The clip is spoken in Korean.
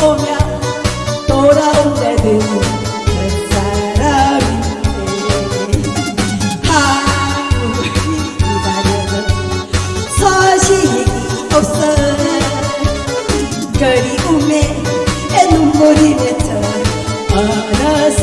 돌아오면 돌아온다는 옛사람인데 한국이 기다려도 소식이 없어. 그리움에 눈물이 맺혀 얼었어